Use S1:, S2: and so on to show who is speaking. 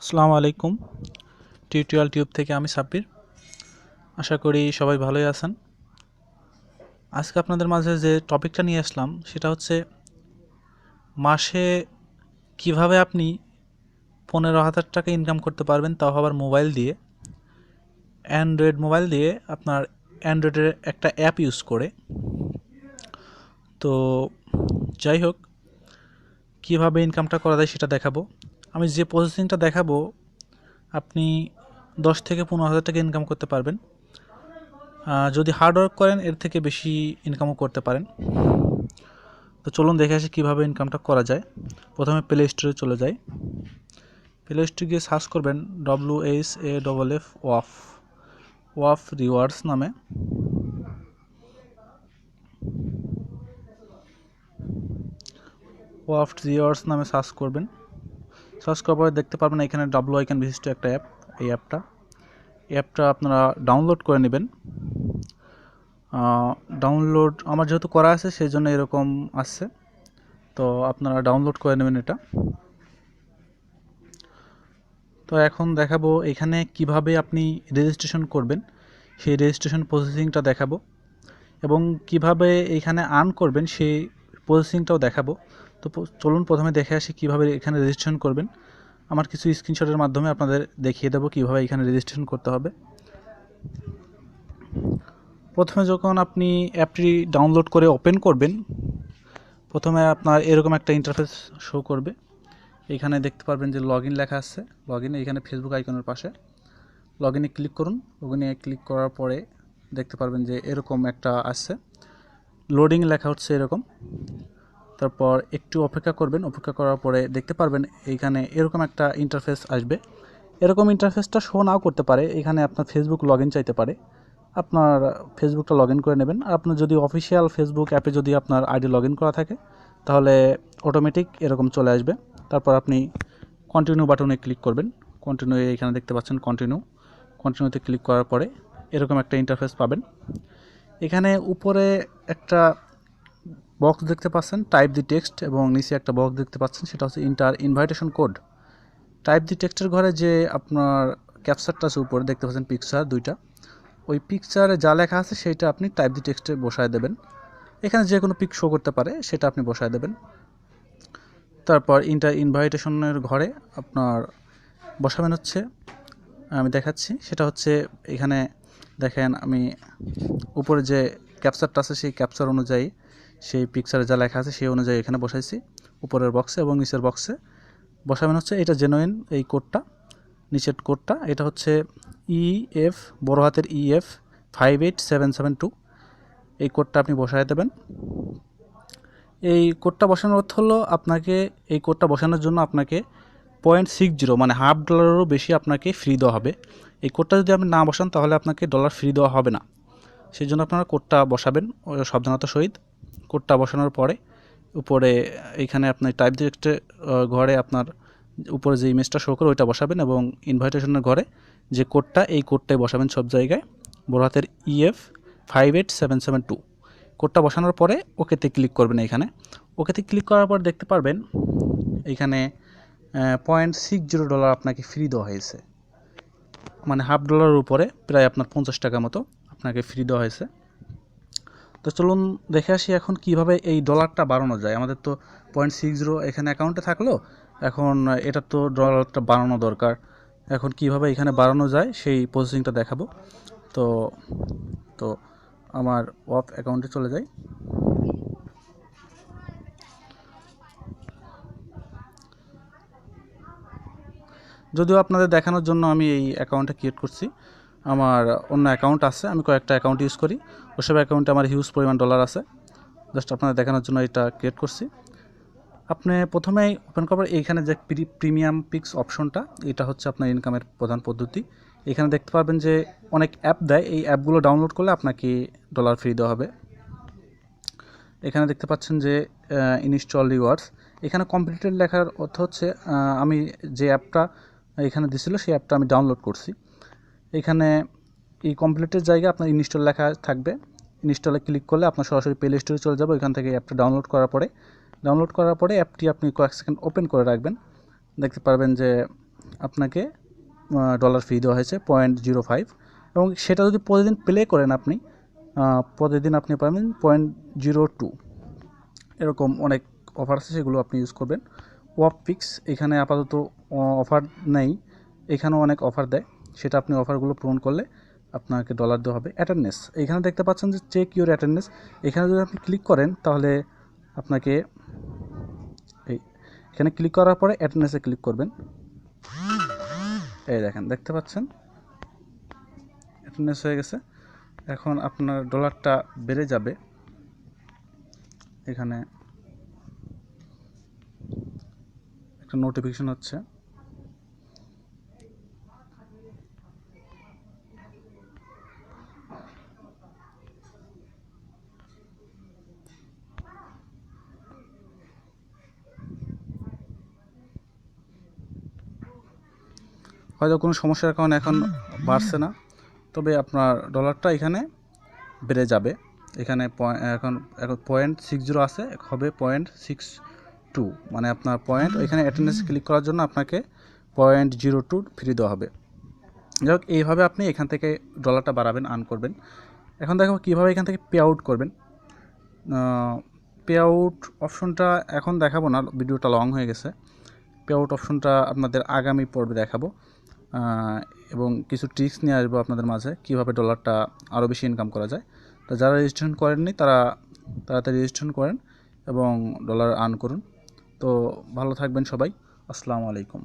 S1: আসসালামু আলাইকুম। Tutorial tube থেকে আমি সাব্বির। আশা করি সবাই ভালোই আছেন। আজকে আপনাদের মাঝে যে টপিকটা নিয়ে আসলাম, সেটা হচ্ছে মাসে কীভাবে আপনি পনেরো হাজার টাকা ইনকাম করতে পারবেন তাও আবার মোবাইল দিয়ে। অ্যান্ড্রয়েড মোবাইল দিয়ে আপনার অ্যান্ড্রয়েডের একটা অ্যাপ ইউজ করে। তো যাই হোক, কীভাবে ইনকামটা করা যায় সেটা দেখাবো। আমি যে প্রসেসিংটা দেখাবো, আপনি দশ থেকে পনেরো হাজার টাকা ইনকাম করতে পারবেন। যদি হার্ড ওয়ার্ক করেন, এর থেকে বেশি ইনকামও করতে পারেন। তো চলুন দেখে আসি কীভাবে ইনকামটা করা যায়। প্রথমে প্লে স্টোরে চলে যাই। প্লে স্টোরে গিয়ে সার্চ করবেন W H A double F Whaff Whaff rewards নামে। ওয়াফ রিওয়ার্ডস নামে সার্চ করবেন। সার্চ করার পরে দেখতে পারবেন এখানে ডাব্লু আইকন বিশিষ্ট একটা অ্যাপ, এই অ্যাপটা। এই অ্যাপটা আপনারা ডাউনলোড করে নেবেন। ডাউনলোড, আমার যেহেতু করা আছে সেই জন্য এরকম আসছে তো আপনারা ডাউনলোড করে নেবেন এটা। তো এখন দেখাবো এখানে কীভাবে আপনি রেজিস্ট্রেশন করবেন। সেই রেজিস্ট্রেশন প্রসেসিংটা দেখাবো। এবং কীভাবে এখানে আর্ন করবেন, সেই প্রসেসিংটাও দেখাবো। তো চলুন প্রথমে দেখে আসি কীভাবে এখানে রেজিস্ট্রেশন করবেন। আমার কিছু স্ক্রিনশটের মাধ্যমে আপনাদের দেখিয়ে দেবো কীভাবে এখানে রেজিস্ট্রেশন করতে হবে। প্রথমে যখন আপনি অ্যাপটি ডাউনলোড করে ওপেন করবেন, প্রথমে আপনার এরকম একটা ইন্টারফেস শো করবে। এখানে দেখতে পারবেন যে লগ লেখা আছে। লগ ইন এখানে ফেসবুক আইকনের পাশে। লগ ইনে ক্লিক করুন। লগ ইনে ক্লিক করার পরে দেখতে পারবেন যে এরকম একটা আসছে লোডিং লেখা হচ্ছে এরকম। তারপর একটু অপেক্ষা করবেন, অপেক্ষা করার পরে দেখতে পারবেন এইখানে এরকম একটা ইন্টারফেস আসবে। এরকম ইন্টারফেসটা শো নাও করতে পারে, এখানে আপনার ফেসবুক লগ চাইতে পারে। আপনার ফেসবুকটা লগ করে নেবেন। আর আপনার যদি অফিসিয়াল ফেসবুক অ্যাপে যদি আপনার আইডি লগ করা থাকে, তাহলে অটোমেটিক এরকম চলে আসবে। তারপর আপনি কন্টিনিউ বাটনে ক্লিক করবেন। কন্টিনিউ এখানে দেখতে পাচ্ছেন কন্টিনিউ কন্টিনিউতে ক্লিক করার পরে এরকম একটা ইন্টারফেস পাবেন। এখানে উপরে একটা বক্স দেখতে পাচ্ছেন টাইপ দি টেক্সট এবং নিচে একটা বক্স দেখতে পাচ্ছেন, সেটা হচ্ছে inter invitation code type the টেক্সটের ঘরে যে আপনার ক্যাপচারটা আছে উপরে, দেখতে পাচ্ছেন পিকচার দুইটা। ওই পিকচারে যা লেখা আছে সেটা আপনি টাইপ দি টেক্সটে বসায় দেবেন। এখানে যে কোনো পিক শো করতে পারে, সেটা আপনি বসায় দেবেন। তারপর ইন্টার ইনভাইটেশনের ঘরে আপনার বসাবেন হচ্ছে, আমি দেখাচ্ছি, সেটা হচ্ছে এখানে দেখেন আমি উপরে যে ক্যাপচারটা আছে, সেই ক্যাপচার অনুযায়ী সেই পিকচারে যা লেখা আছে সেই অনুযায়ী এখানে বসাইছি, উপরের বক্সে এবং নিচের বক্সে বসাবেন হচ্ছে এটা জেনুইন এই কোডটা নিচের কোডটা এটা হচ্ছে ই এফ বড় হাতের E F five eight seven seven two এই কোডটা আপনি বসায় দেবেন। এই কোডটা বসানোর অর্থ হলো আপনাকে, এই কোডটা বসানোর জন্য আপনাকে পয়েন্ট সিক্স জিরো মানে হাফ ডলারেরও বেশি আপনাকে ফ্রি দেওয়া হবে। এই কোডটা যদি আপনি না বসান তাহলে আপনাকে ডলার ফ্রি দেওয়া হবে না। সেই জন্য আপনারা কোডটা বসাবেন, ও সাবধানতার সহিত। কোডটা বসানোর পরে উপরে এইখানে আপনার টাইপ ডিরেক্টে ঘরে আপনার উপরে যে ইমেজটা শো করে ওইটা বসাবেন এবং ইনভাইটেশনের ঘরে যে কোডটা এই কোডটাই বসাবেন সব জায়গায়। বড় হাতের E F five eight seven seven two কোডটা বসানোর পরে ওকেতে ক্লিক করবেন এখানে। ওকেতে ক্লিক করার পর দেখতে পারবেন এইখানে পয়েন্ট সিক্স জিরো ডলার আপনাকে ফ্রি দেওয়া হয়েছে। মানে হাফ ডলারের উপরে প্রায় আপনার পঞ্চাশ টাকা মতো আপনাকে ফ্রি দেওয়া হয়েছে। তো চলুন দেখে আসি এখন কীভাবে এই ডলারটা বাড়ানো যায়। আমাদের তো পয়েন্ট সিক্স জিরো এখানে অ্যাকাউন্টে থাকল, এখন এটা তো ডলারটা বাড়ানো দরকার। এখন কীভাবে এখানে বাড়ানো যায় সেই প্রসেসিংটা দেখাবো। তো তো আমার অফ অ্যাকাউন্টে চলে যাই। যদিও আপনাদের দেখানোর জন্য আমি এই অ্যাকাউন্টটা ক্রিয়েট করছি। আমার অন্য অ্যাকাউন্ট আছে, আমি কয়েকটা অ্যাকাউন্ট ইউজ করি। ওসব অ্যাকাউন্টে আমার হিউজ পরিমাণ ডলার আছে। জাস্ট আপনাদের দেখানোর জন্য এটা ক্রিয়েট করছি। আপনি প্রথমেই ওপেন করার এইখানে যে প্রিমিয়াম পিক্স অপশনটা এটা হচ্ছে আপনার ইনকামের প্রধান পদ্ধতি। এখানে দেখতে পারবেন যে অনেক অ্যাপ দেয়, এই অ্যাপগুলো ডাউনলোড করলে আপনাকে ডলার ফ্রি দেওয়া হবে। এখানে দেখতে পাচ্ছেন যে ইনস্টল রিওয়ার্ডস এখানে কমপ্লিটেড লেখার অর্থ হচ্ছে আমি যে অ্যাপটা এখানে দিছিল, সেই অ্যাপটা আমি ডাউনলোড করছি। এখানে এই কমপ্লিটের জায়গায় আপনার ইনস্টল লেখা থাকবে। ইনস্টলে ক্লিক করলে আপনার সরাসরি প্লে স্টোরে চলে যাবে। ওইখান থেকে অ্যাপটা ডাউনলোড করার পরে ডাউনলোড করার পরে অ্যাপটি আপনি কয়েক সেকেন্ড ওপেন করে রাখবেন। দেখতে পারবেন যে আপনাকে ডলার ফি দেওয়া হয়েছে পয়েন্ট জিরো ফাইভ এবং সেটা যদি প্রতিদিন প্লে করেন আপনি প্রতিদিন আপনি পাবেন পয়েন্ট জিরো টু এরকম অনেক অফার আছে, সেগুলো আপনি ইউজ করবেন। ওয়াপ পিক্স এখানে আপাতত অফার নেই। এখানেও অনেক অফার দেয়। সেটা আপনি অফারগুলো পূরণ করলে আপনাকে ডলার দেওয়া হবে অ্যাটেন্ডেন্স এখানে দেখতে পাচ্ছেন যে চেক ইউর অ্যাটেন্ডেন্স এখানে যদি আপনি ক্লিক করেন, তাহলে আপনাকে এই, এখানে ক্লিক করার পরে অ্যাটেন্ডেন্সে ক্লিক করবেন। এই দেখেন, দেখতে পাচ্ছেন? অ্যাটেন্ডেন্স হয়ে গেছে। এখন আপনার ডলারটা বেড়ে যাবে। এখানে একটা নোটিফিকেশন হচ্ছে। হয়তো কোনো সমস্যার কারণে এখন বাড়ছে না। তবে আপনার ডলারটা এখানে বেড়ে যাবে। এখানে এখন এখন পয়েন্ট সিক্স জিরো আছে, হবে পয়েন্ট সিক্স টু মানে আপনার পয়েন্ট এখানে অ্যাটেন্ডেন্স ক্লিক করার জন্য আপনাকে পয়েন্ট জিরো টু ফ্রি দেওয়া হবে। যাই হোক, এইভাবে আপনি এখান থেকে ডলারটা বাড়াবেন আর্ন করবেন। এখন দেখো কীভাবে এখান থেকে পে আউট করবেন। পে আউট অপশনটা এখন দেখাবো না ভিডিওটা লং হয়ে গেছে। পে আউট অপশনটা আপনাদের আগামী পর্বে দেখাবো। এবং কিছু ট্রিক্স নিয়ে আসব আপনাদের মাঝে, কীভাবে ডলারটা আরও বেশি ইনকাম করা যায়। তো যারা রেজিস্ট্রেশন করেননি, তারা তাড়াতাড়ি রেজিস্ট্রেশন করেন এবং ডলার আর্ন করুন। তো ভালো থাকবেন সবাই। আসসালামু আলাইকুম।